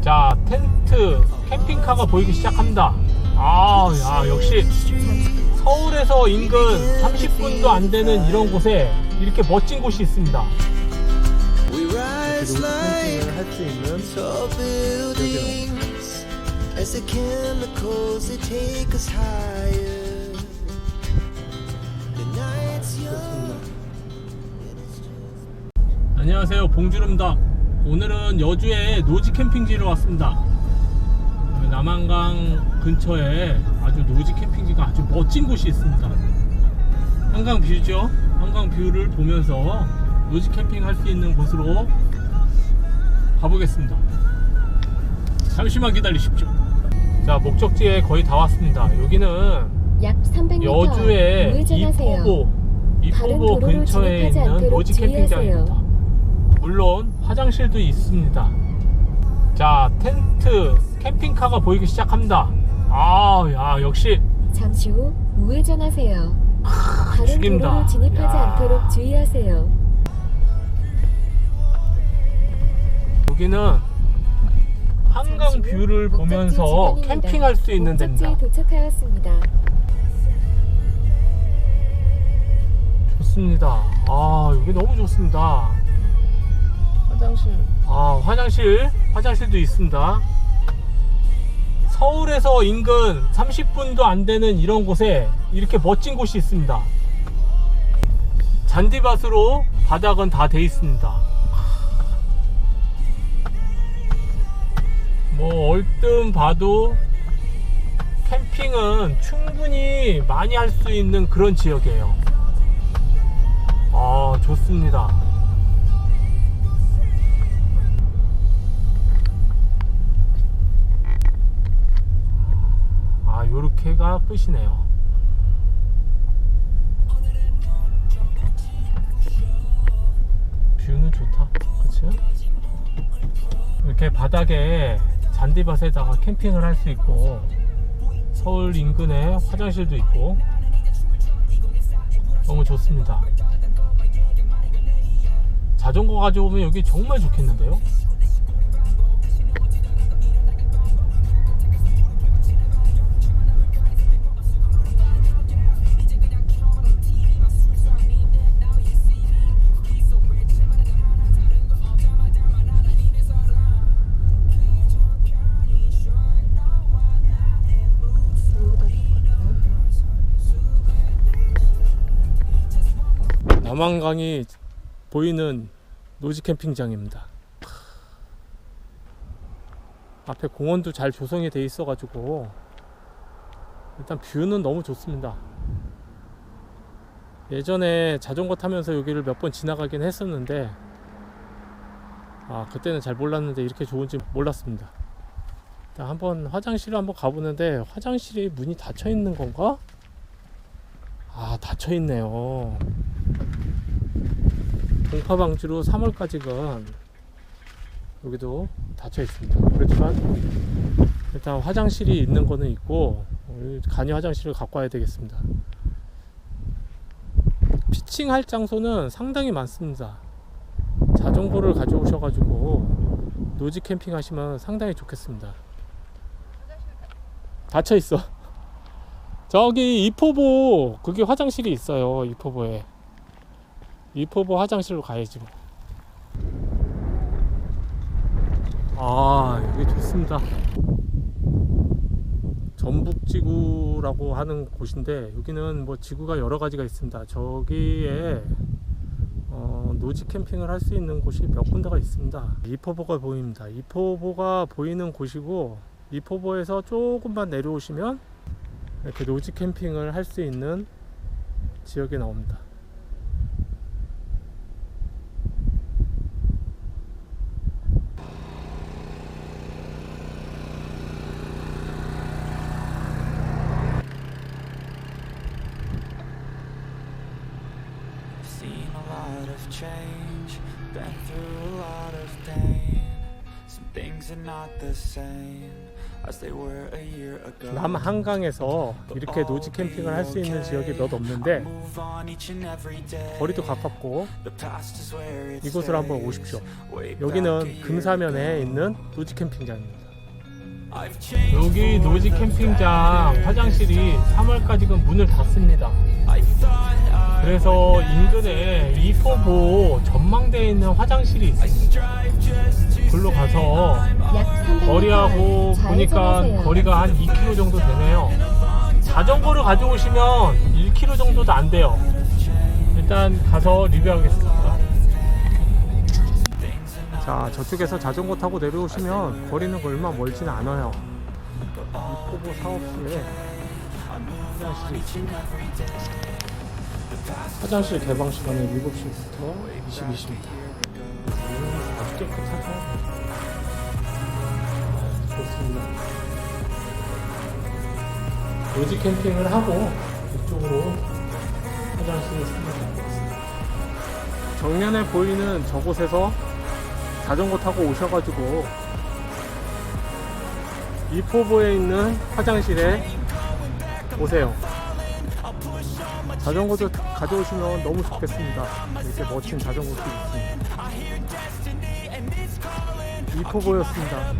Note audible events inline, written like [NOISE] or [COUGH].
자, 텐트, 캠핑카가 보이기 시작합니다. 아, 야, 역시 서울에서 인근 30분도 안 되는 이런 곳에 이렇게 멋진 곳이 있습니다. We rise like 할수 있는 tall buildings as the chemicals they take us higher. The night's young. 안녕하세요 봉주름닭 오늘은 여주의 노지 캠핑지로 왔습니다 남한강 근처에 아주 노지 캠핑지가 아주 멋진 곳이 있습니다 한강 뷰죠 한강 뷰를 보면서 노지 캠핑 할 수 있는 곳으로 가보겠습니다 잠시만 기다리십시오 자 목적지에 거의 다 왔습니다 여기는 약 300m 여주의. 이포보 이포보 근처에 있는 노지. 캠핑장입니다. 물론 화장실도 있습니다. 자 텐트 캠핑카가 보이기 시작합니다. 아, 야 역시 잠시 후 우회전하세요. 다른 죽인다. 도로로 진입하지 야. 않도록 주의하세요. 여기는 한강 뷰를 보면서. 캠핑할 수 있는 데입니다. 도착하였습니다. 좋습니다. 아 여기 너무 좋습니다. 화장실. 아 화장실. 화장실도 있습니다. 서울에서 인근 30분도 안 되는 이런 곳에 이렇게 멋진 곳이 있습니다. 잔디밭으로 바닥은 다 돼 있습니다. 뭐 얼뜸 봐도 캠핑은 충분히 많이 할 수 있는 그런 지역이에요. 아 좋습니다 요렇게가 끝이네요. 뷰는 좋다. 그치? 이렇게 바닥에 잔디밭에다가 캠핑을 할 수 있고 서울 인근에 화장실도 있고 너무 좋습니다. 자전거 가져오면 여기 정말 좋겠는데요 남한강이 보이는 노지 캠핑장입니다. 앞에 공원도 잘 조성이 돼 있어 가지고 일단 뷰는 너무 좋습니다. 예전에 자전거 타면서 여기를 몇 번 지나가긴 했었는데 아 그때는 잘 몰랐는데 이렇게 좋은지 몰랐습니다. 일단 한번 화장실을 한번 가보는데 화장실이 문이 닫혀 있는 건가? 아 닫혀 있네요. 동파 방지로 3월까지가 여기도 닫혀 있습니다. 그렇지만 일단 화장실이 있는 거는 있고 어, 간이 화장실을 갖고 와야 되겠습니다. 피칭할 장소는 상당히 많습니다. 자전거를 가져오셔가지고 노지 캠핑 하시면 상당히 좋겠습니다. 닫혀 있어. [LAUGHS] 저기 이포보 그게 화장실이 있어요. 이포보에. 이포보 화장실로 가야지 뭐. 아 여기 좋습니다. 전북지구라고 하는 곳인데 여기는 뭐 지구가 여러 가지가 있습니다. 저기에 어, 노지 캠핑을 할 수 있는 곳이 몇 군데가 있습니다. 이포보가 보입니다. 이포보가 보이는 곳이고 이포보에서 조금만 내려오시면 이렇게 노지 캠핑을 할 수 있는 지역이 나옵니다 Seen a lot of change, been through a lot of pain. Some things are not the same. as they were a year ago. 남 한강에서 이렇게 노지 캠핑을 할 수 있는 지역이 몇 없는데 Move on each and every day. 거리도 가깝고 The past is where it 이곳을 한번 stays. 오십시오. Way back a 여기는 year 금사면에 있는 노지 캠핑장입니다. I've changed 여기 노지 캠핑장 화장실이 3월까지는 문을 닫습니다. I thought I 그래서 인근에 이포보 전망대에 있는 화장실이 있습니다. 글로 가서 약 300m 거리하고 보니까 거리가 한 2km 정도 되네요. 자전거를 가져오시면 1km 정도도 안 돼요. 일단 가서 리뷰하겠습니다. 자, 저쪽에서 자전거 타고 내려오시면 거리는 얼마 멀진 않아요. 이포보 사업소에 화장실이 있습니다. 화장실 개방 시간은 7시부터 22시입니다. 아주 깨끗하죠? 아, 좋습니다. 로지 캠핑을 하고 이쪽으로 화장실을 생각하고 있습니다. 정면에 보이는 저곳에서 자전거 타고 오셔가지고 이포보에 있는 화장실에 오세요. 자전거도 가져오시면 너무 좋겠습니다. 이렇게 멋진 자전거도 있습니다. 이포보였습니다.